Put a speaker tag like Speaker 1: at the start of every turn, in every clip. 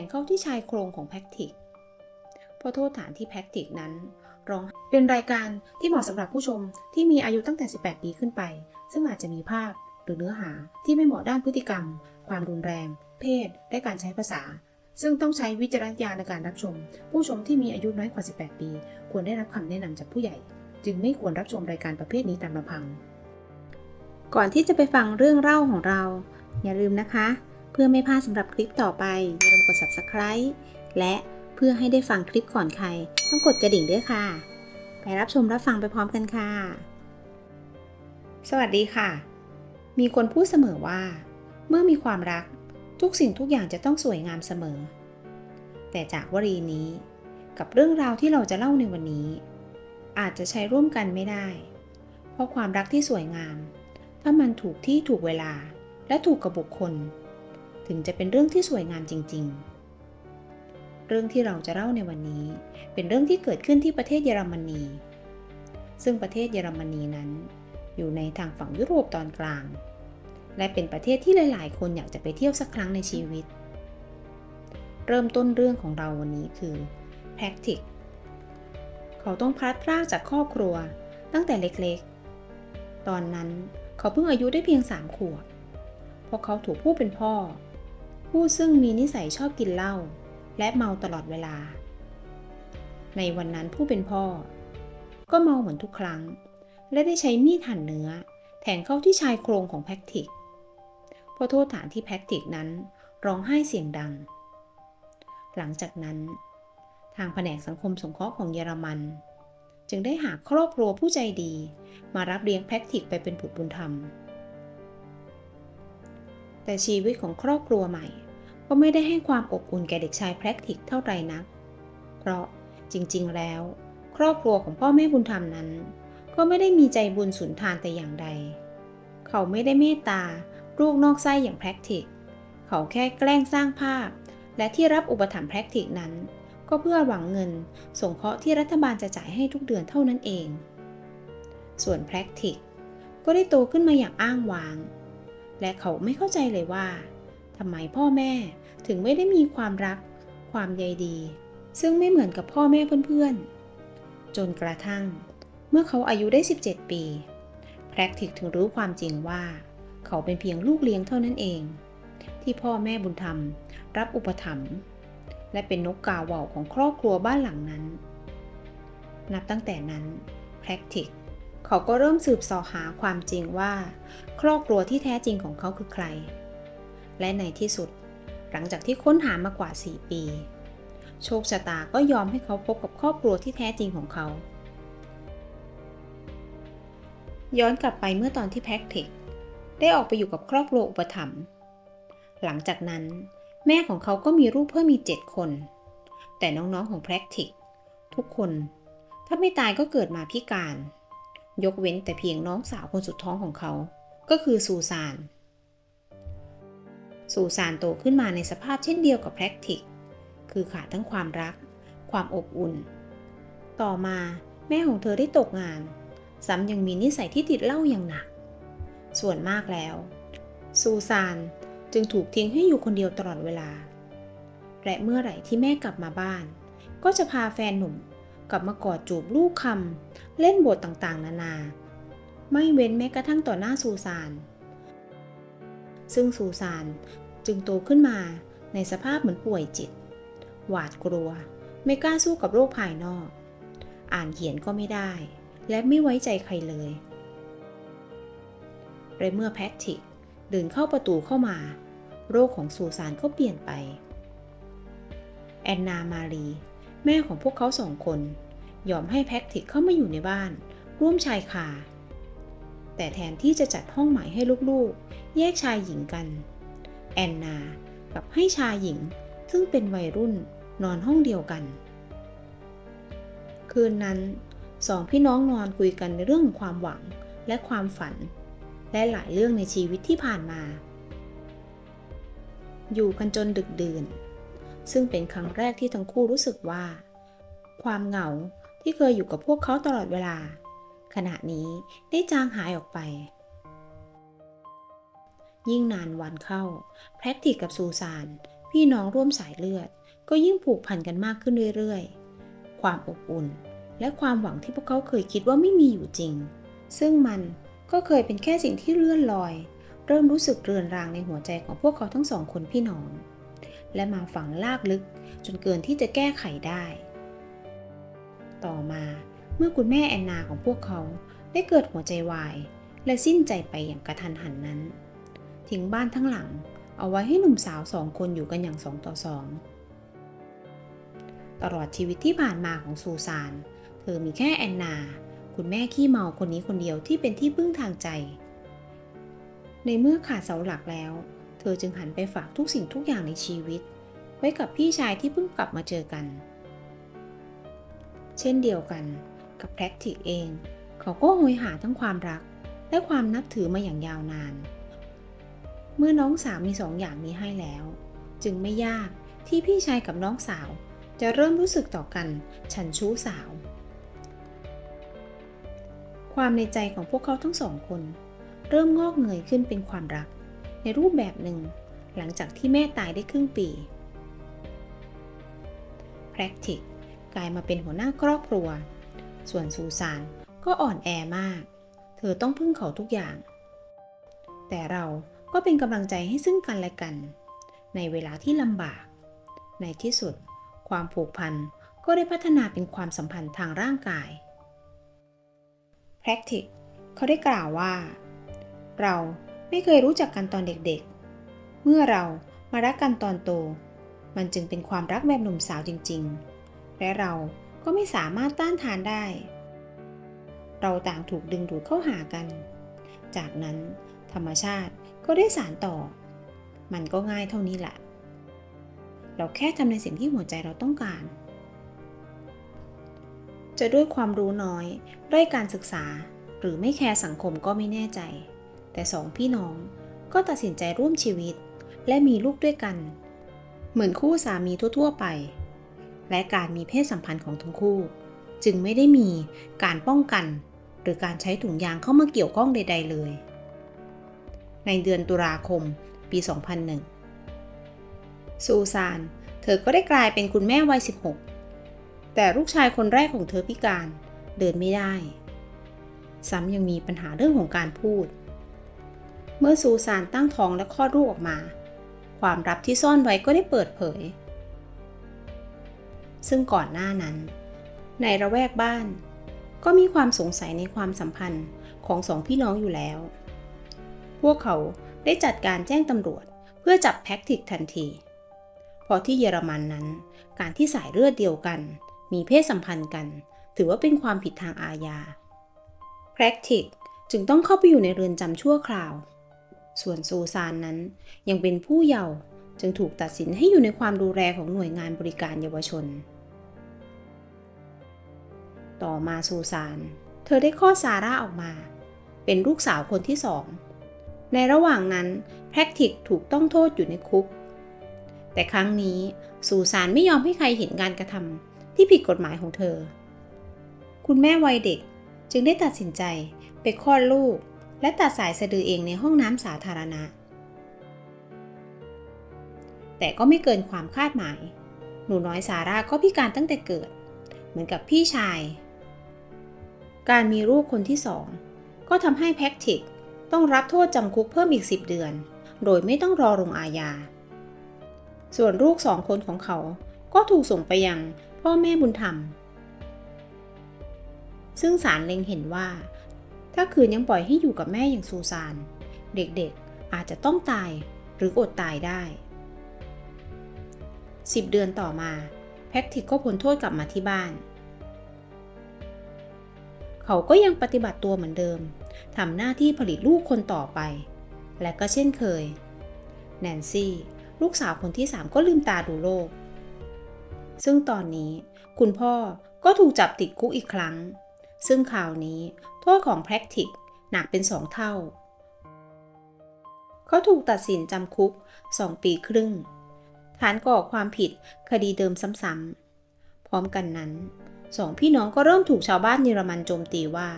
Speaker 1: งเข้าที่ชายโครงของแพ็กติกเพราะโทษฐานที่แพ็กติกนั้นร้องเป็นรายการที่เหมาะสำหรับผู้ชมที่มีอายุตั้งแต่ 18 ปีขึ้นไป ซึ่งอาจจะมีภาพหรือเนื้อหาที่ไม่เหมาะด้านพฤติกรรม ความรุนแรง เพศ และการใช้ภาษา ซึ่งต้องใช้วิจารณญาณในการรับชม ผู้ชมที่มีอายุน้อยกว่า 18 ปี ควรได้รับคำแนะนำจากผู้ใหญ่ จึงไม่ควรรับชมรายการประเภทนี้ตามลำพัง ก่อนที่จะไปฟังเรื่องเล่าของเรา อย่าลืมนะคะ เพื่อไม่พลาดสำหรับคลิปต่อไปอย่าลืมกด subscribe และเพื่อให้ได้ฟังคลิปก่อนใคร ต้องกดกระดิ่งด้วยค่ะ ไปรับชมรับฟังไปพร้อมกันค่ะ สวัสดีค่ะ มีคนพูดเสมอว่า เมื่อมีความรักทุกสิ่งทุกอย่างจะต้องสวยงามเสมอ แต่จากวลีนี้ กับเรื่องราวที่เราจะเล่าในวันนี้ อาจจะใช้ร่วมกันไม่ได้ เพราะความรักที่สวยงาม ถ้ามันถูกที่ถูกเวลาและถูกกับบุคคล ถึงจะเป็นเรื่องที่สวยงามจริง ๆ เรื่องที่เราจะเล่าในวันนี้ เป็นเรื่องที่เกิดขึ้นที่ประเทศเยอรมนี ซึ่งประเทศเยอรมนีนั้น อยู่ในทางฝั่งยุโรปตอนกลาง และเป็นประเทศที่หลาย ๆ คนอยากจะไปเที่ยวสักครั้งในชีวิต เริ่มต้นเรื่องของเราวันนี้คือแพคติกเขาต้องพลัดพรากจากครอบครัวตั้งแต่เล็กๆ ตอนนั้นเขาเพิ่งอายุได้เพียงสามขวบ เพราะเขาถูกผู้เป็นพ่อ ผู้ซึ่งมีนิสัยชอบกินเหล้าและเมาตลอดเวลา ในวันนั้นผู้เป็นพ่อ ก็เมาเหมือนทุกครั้ง และได้ใช้มีดหั่นเนื้อ แทงเข้าที่ชายโครงของแพ็กติกเพราะโทษฐานที่แพ็กติกนั้นร้องไห้เสียงดัง หลังจากนั้น ทางแผนกสังคมสงเคราะห์ของเยอรมัน จึงได้หาครอบครัวผู้ใจดี มารับเลี้ยงแพ็กติกไปเป็นบุตรบุญธรรม แต่ชีวิตของครอบครัวใหม่ ก็ไม่ได้ให้ความอบอุ่นแก่เด็กชายแพ็กติกเท่าไหร่นัก เพราะจริงๆแล้ว ครอบครัวของพ่อแม่บุญธรรมนั้น ก็ไม่ได้มีใจบุญสุนทานแต่อย่างใด เขาไม่ได้เมตตาลูกนอกไส้อย่างแพ็กติกเขาแค่แกล้งสร้างภาพ และที่รับอุปถัมภ์แพ็กติกนั้น ก็เพื่อหวังเงินส่งเคราะห์ที่รัฐบาลจะจ่ายให้ทุกเดือนเท่านั้นเอง ส่วนแพ็กติกก็ได้โตขึ้นมาอย่างอ้างว้าง และเขาไม่เข้าใจเลยว่าทำไมพ่อแม่ถึงไม่ได้มีความรัก ความใยดี ซึ่งไม่เหมือนกับพ่อแม่เพื่อนๆ จนกระทั่ง เมื่อเขาอายุได้ 17 ปี แพคติกถึงรู้ความจริงว่า เขาเป็นเพียงลูกเลี้ยงเท่านั้นเอง ที่พ่อแม่บุญธรรม รับอุปถัมภ์และเป็นนกกาเหว่าของครอบครัวบ้านหลังนั้น นับตั้งแต่นั้นแพคติก เขาก็เริ่มสืบสอหาความจริงว่า ครอบครัวที่แท้จริงของเขาคือใคร และในที่สุด หลังจากที่ค้นหามากว่า 4 ปี โชคชะตาก็ยอมให้เขาพบกับครอบครัวที่แท้จริงของเขา ย้อนกลับไปเมื่อตอนที่แพ็กติกได้ออกไปอยู่กับครอบครัวอุปถัมภ์หลังจากนั้น แม่ของเขาก็มีลูกเพิ่มมี 7 คน แต่น้องๆของแพ็กติกทุกคน ถ้าไม่ตายก็เกิดมาพิการ ยกเว้นแต่เพียงน้องสาวคนสุดท้องของเขา ก็คือซูซาน ซูซานโตขึ้นมาในสภาพเช่นเดียวกับแพ็กติก คือขาดทั้งความรัก ความอบอุ่น ต่อมาแม่ของเธอได้ตกงาน ซ้ำยังมีนิสัยที่ติดเหล้าอย่างหนัก ส่วนมากแล้ว ซูซานจึงถูกทิ้งให้อยู่คนเดียวตลอดเวลา และเมื่อไหร่ที่แม่กลับมาบ้าน ก็จะพาแฟนหนุ่ม กลับมากอดจูบลูกคำเล่นบทต่างๆ นานา ไม่เว้นแม้กระทั่งต่อหน้าซูซาน ซึ่งซูซานจึงโตขึ้นมาในสภาพเหมือนป่วยจิต หวาดกลัว ไม่กล้าสู้กับโรคภายนอก อ่านเขียนก็ไม่ได้ และไม่ไว้ใจใครเลยและเมื่อแพทริกเดินเข้าประตูเข้ามา โรคของซูซานก็เปลี่ยนไป แอนนามารี แม่ของพวกเขาสองคน ยอมให้แพทริกเข้ามาอยู่ในบ้าน ร่วมชายคา แต่แทนที่จะจัดห้องใหม่ให้ลูกๆ แยกชายหญิงกัน แอนนากับให้ชายหญิงซึ่งเป็นวัยรุ่นนอนห้องเดียวกัน คืนนั้นสองพี่น้องนอนคุยกันในเรื่องความหวังและความฝัน และหลายเรื่องในชีวิตที่ผ่านมา อยู่กันจนดึกดื่น ซึ่งเป็นครั้งแรกที่ทั้งคู่รู้สึกว่า ความเหงาที่เคยอยู่กับพวกเขาตลอดเวลา ขณะนี้ได้จางหายออกไป ยิ่งนานวันเข้าแพทริกกับซูซาน พี่น้องร่วมสายเลือด ก็ยิ่งผูกพันกันมากขึ้นเรื่อยๆ ความอบอุ่น และความหวังที่พวกเขาเคยคิดว่าไม่มีอยู่จริง ซึ่งมันก็เคยเป็นแค่สิ่งที่เลื่อนลอย เริ่มรู้สึกเรือนรางในหัวใจของพวกเขาทั้งสองคนพี่น้อง และมาฝังลากลึก จนเกินที่จะแก้ไขได้ ต่อมาเมื่อคุณแม่แอนนาของพวกเขาได้เกิดหัวใจวาย และสิ้นใจไปอย่างกระทันหันนั้น ทิ้งบ้านทั้งหลัง เอาไว้ให้หนุ่มสาวสองคนอยู่กันอย่างสองต่อสองตลอดชีวิตที่ผ่านมาของซูซาน เธอมีแค่แอนนา คุณแม่ขี้เมาคนนี้คนเดียวที่เป็นที่พึ่งทางใจ ในเมื่อขาดเสาหลักแล้ว เธอจึงหันไปฝากทุกสิ่งทุกอย่างในชีวิต ไว้กับพี่ชายที่เพิ่งกลับมาเจอกัน เช่นเดียวกันกับแพทริกเอง เขาก็โหยหาทั้งความรัก และความนับถือมาอย่างยาวนาน เมื่อน้องสาวมีสองอย่างนี้ให้แล้ว จึงไม่ยากที่พี่ชายกับน้องสาว จะเริ่มรู้สึกต่อกันฉันชู้สาว ความในใจของพวกเขาทั้งสองคน เริ่มงอกเงยขึ้นเป็นความรัก ในรูปแบบหนึ่ง หลังจากที่แม่ตายได้ครึ่งปีแพร c ติกกลายมาเป็นหัวหน้าครอบครัว ส่วนซูซานก็อ่อนแอมาก เธอต้องพึ่งเขาทุกอย่าง แต่เราก็เป็นกำลังใจให้ซึ่งกันและกัน ในเวลาที่ลำบาก ในที่สุด ความผูกพันก็ได้พัฒนาเป็นความสัมพันธ์ทางร่างกายแพ a ติกเขาได้กล่าวว่า เรา ไม่เคยรู้จักกันตอนเด็กๆ เมื่อเรามารักกันตอนโต มันจึงเป็นความรักแบบหนุ่มสาวจริงๆ และเราก็ไม่สามารถต้านทานได้ เราต่างถูกดึงดูดเข้าหากัน จากนั้นธรรมชาติก็ได้สารต่อ มันก็ง่ายเท่านี้แหละ เราแค่ทำในสิ่งที่หัวใจเราต้องการ จะด้วยความรู้น้อย ด้อยการศึกษา หรือไม่แคร์สังคมก็ไม่แน่ใจ แต่สองพี่น้องก็ตัดสินใจร่วมชีวิต และมีลูกด้วยกัน เหมือนคู่สามีทั่ว ๆ ไป และการมีเพศสัมพันธ์ของทั้งคู่ จึงไม่ได้มีการป้องกัน หรือการใช้ถุงยางเข้ามาเกี่ยวข้องใด ๆ เลย ในเดือนตุลาคมปี 2001 ซูซาน เธอก็ได้กลายเป็นคุณแม่วัย 16 แต่ลูกชายคนแรกของเธอพิการเดินไม่ได้ ซ้ำยังมีปัญหาเรื่องของการพูด เมื่อซูซานตั้งท้องและคลอดลูกออกมา ความลับที่ซ่อนไว้ก็ได้เปิดเผย ซึ่งก่อนหน้านั้น ในระแวกบ้าน ก็มีความสงสัยในความสัมพันธ์ของสองพี่น้องอยู่แล้ว พวกเขาได้จัดการแจ้งตำรวจเพื่อจับแพ็กติกทันทีเพราะที่เยอรมันนั้น การที่สายเลือดเดียวกัน มีเพศสัมพันธ์กัน ถือว่าเป็นความผิดทางอาญาแพร c ติกจึงต้องเข้าไปอยู่ในเรือนจำชั่วคราว ส่วนโซซานนั้นยังเป็นผู้เยาว์จึงถูกตัดสินให้อยู่ในความดูแลของหน่วยงานบริการเยาวชน ต่อมาโซซาน เธอได้คลอดซาร่าออกมา เป็นลูกสาวคนที่สอง ในระหว่างนั้นแพคติกถูกต้องโทษอยู่ในคุก แต่ครั้งนี้ซูซานไม่ยอมให้ใครเห็นการกระทำที่ผิดกฎหมายของเธอ คุณแม่วัยเด็กจึงได้ตัดสินใจไปคลอดลูก และตัดสายสะดือเองในห้องน้ำสาธารณะ แต่ก็ไม่เกินความคาดหมาย หนูน้อยซาร่าก็พิการตั้งแต่เกิด เหมือนกับพี่ชาย การมีลูกคนที่สองก็ทำให้แพ็กติกต้องรับโทษจำคุกเพิ่มอีก 10 เดือน โดยไม่ต้องรอลงอาญา ส่วนลูกสองคนของเขาก็ถูกส่งไปยังพ่อแม่บุญธรรม ซึ่งศาลเล็งเห็นว่า ถ้าคืนยังปล่อยให้อยู่กับแม่อย่างซูซาน เด็กๆอาจจะต้องตายหรืออดตายได้ 10 เดือนต่อมาแพ็กติกก็พ้นโทษกลับมาที่บ้าน เขาก็ยังปฏิบัติตัวเหมือนเดิมทำหน้าที่ผลิตลูกคนต่อไป และก็เช่นเคย แนนซี่ ลูกสาวคนที่สามก็ลืมตาดูโลก ซึ่งตอนนี้คุณพ่อก็ถูกจับติดคุกอีกครั้ง ซึ่งข่าวนี้ โทษของแพคติกหนักเป็นสองเท่า เขาถูกตัดสินจำคุก 2 ปีครึ่ง ฐานก่อความผิดคดีเดิมซ้ำๆ พร้อมกันนั้น สองพี่น้องก็เริ่มถูกชาวบ้านเยอรมันโจมตีว่า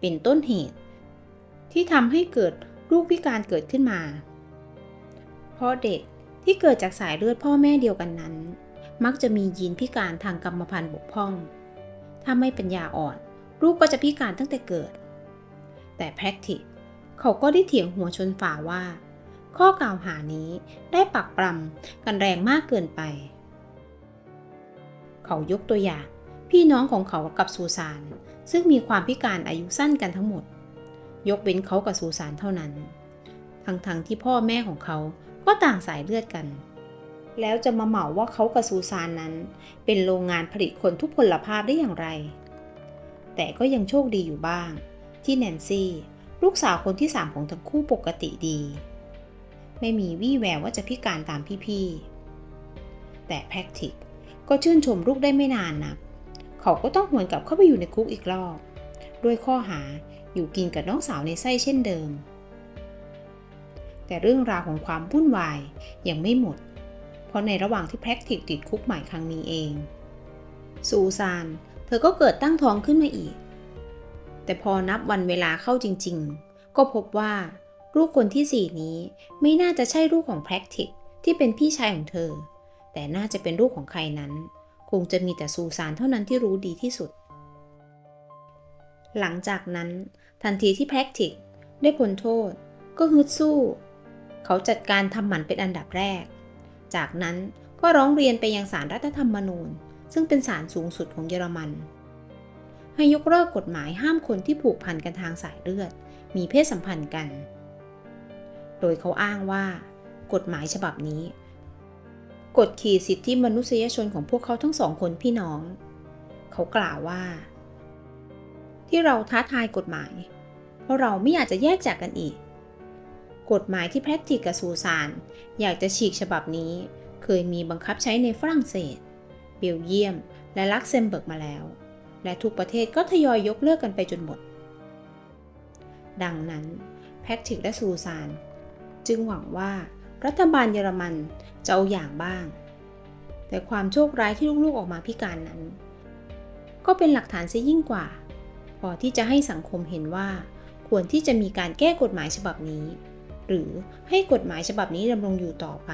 Speaker 1: เป็นต้นเหตุ ที่ทำให้เกิดลูกพิการเกิดขึ้นมา เพราะเด็กที่เกิดจากสายเลือดพ่อแม่เดียวกันนั้น มักจะมียีนพิการทางกรรมพันธุ์บกพร่อง ถ้าไม่ปัญญาอ่อน ลูกก็จะพิการตั้งแต่เกิด แต่แพคทิกเขาก็ได้เถียงหัวชนฝาว่า ข้อกล่าวหานี้ได้ปักปรำกันแรงมากเกินไป เขายกตัวอย่าง พี่น้องของเขากับซูซาน ซึ่งมีความพิการอายุสั้นกันทั้งหมด ยกเว้นเขากับซูซานเท่านั้น ทั้งๆทที่พ่อแม่ของเขาก็ต่างสายเลือดกัน แล้วจะมาเหมาว่าเขากับซูซานนั้น เป็นโรงงานผลิตคนทุกพลภาพได้อย่างไร แต่ก็ยังโชคดีอยู่บ้าง ที่แนนซี่ ลูกสาวคนที่สามของทั้งคู่ปกติดี ไม่มีวี่แววว่าจะพิการตามพี่ๆ แต่แพคทิกก็ชื่นชมลูกได้ไม่นานนะักเขาก็ต้องหวนกลับเข้าไปอยู่ในคุกอีกรอบ ด้วยข้อหาอยู่กินกับน้องสาวในไส้เช่นเดิม แต่เรื่องราวของความวุ่นวายยังไม่หมด เพราะในระหว่างที่แพคทิกติดคุกใหม่ครั้งนี้เอง ซูซาน เธอก็เกิดตั้งท้องขึ้นมาอีก แต่พอนับวันเวลาเข้าจริงๆ ก็พบว่าลูกคนที่สี่นี้ไม่น่าจะใช่ลูกของแพคทิกที่เป็นพี่ชายของเธอ แต่น่าจะเป็นลูกของใครนั้น คงจะมีแต่ซูซานเท่านั้นที่รู้ดีที่สุด หลังจากนั้นทันทีที่แพคทิกได้พ้นโทษ ก็ฮึดสู้ เขาจัดการทำหมันเป็นอันดับแรก จากนั้นก็ร้องเรียนไปยังศาลรรัฐธรรมนูญ ซึ่งเป็นศาลสูงสุดของเยอรมัน ให้ยกเลิกกฎหมายห้ามคนที่ผูกพันกันทางสายเลือด มีเพศสัมพันธ์กัน โดยเขาอ้างว่า กฎหมายฉบับนี้กดขี่สิทธิมนุษยชนของพวกเขาทั้งสองคนพี่น้อง เขากล่าวว่า ที่เราท้าทายกฎหมาย เพราะเราไม่อยากจะแยกจากกันอีก กฎหมายที่แพทติกกับซูซานอยากจะฉีกฉบับนี้ เคยมีบังคับใช้ในฝรั่งเศส บลเยียม และลักเซมเบิร์กมาแล้ว และทุกประเทศก็ทยอยยกเลิกกันไปจนหมด ดังนั้นแพทริกและซูซานจึงหวังว่ารัฐบาลเยอรมันจะเอาอย่างบ้าง แต่ความโชคร้ายที่ลูกๆออกมาพิการนั้น ก็เป็นหลักฐานซะยิ่งกว่า พอที่จะให้สังคมเห็นว่า ควรที่จะมีการแก้กฎหมายฉบับนี้ หรือให้กฎหมายฉบับนี้ดำรงอยู่ต่อไป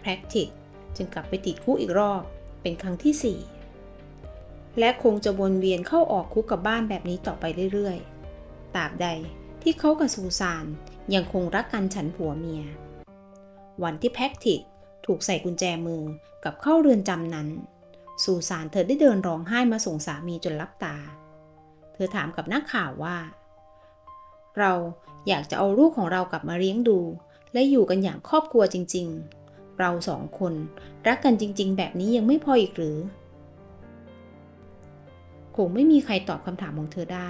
Speaker 1: แพคทิกจึงกลับไปติดคุกอีกรอบ เป็นครั้งที่ 4 และคงจะวนเวียนเข้าออกคุกกับบ้านแบบนี้ต่อไปเรื่อยๆ ตราบใดที่เขากับซูซานยังคงรักกันฉันผัวเมีย วันที่แพคทิกถูกใส่กุญแจมือกับเข้าเรือนจำนั้น ซูซานเธอได้เดินร้องไห้มาส่งสามีจนลับตา เธอถามกับนักข่าวว่า เราอยากจะเอาลูกของเรากลับมาเลี้ยงดู และอยู่กันอย่างครอบครัวจริง ๆ เราสองคน รักกันจริง ๆ แบบนี้ยังไม่พออีกหรือ คงไม่มีใครตอบคำถามของเธอได้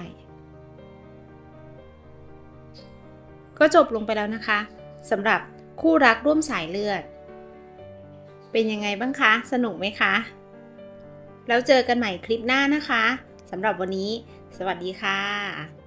Speaker 1: ก็จบลงไปแล้วนะคะสำหรับคู่รักร่วมสายเลือด เป็นยังไงบ้างคะ สนุกไหมคะ แล้วเจอกันใหม่คลิปหน้านะคะสำหรับวันนี้ สวัสดีค่ะ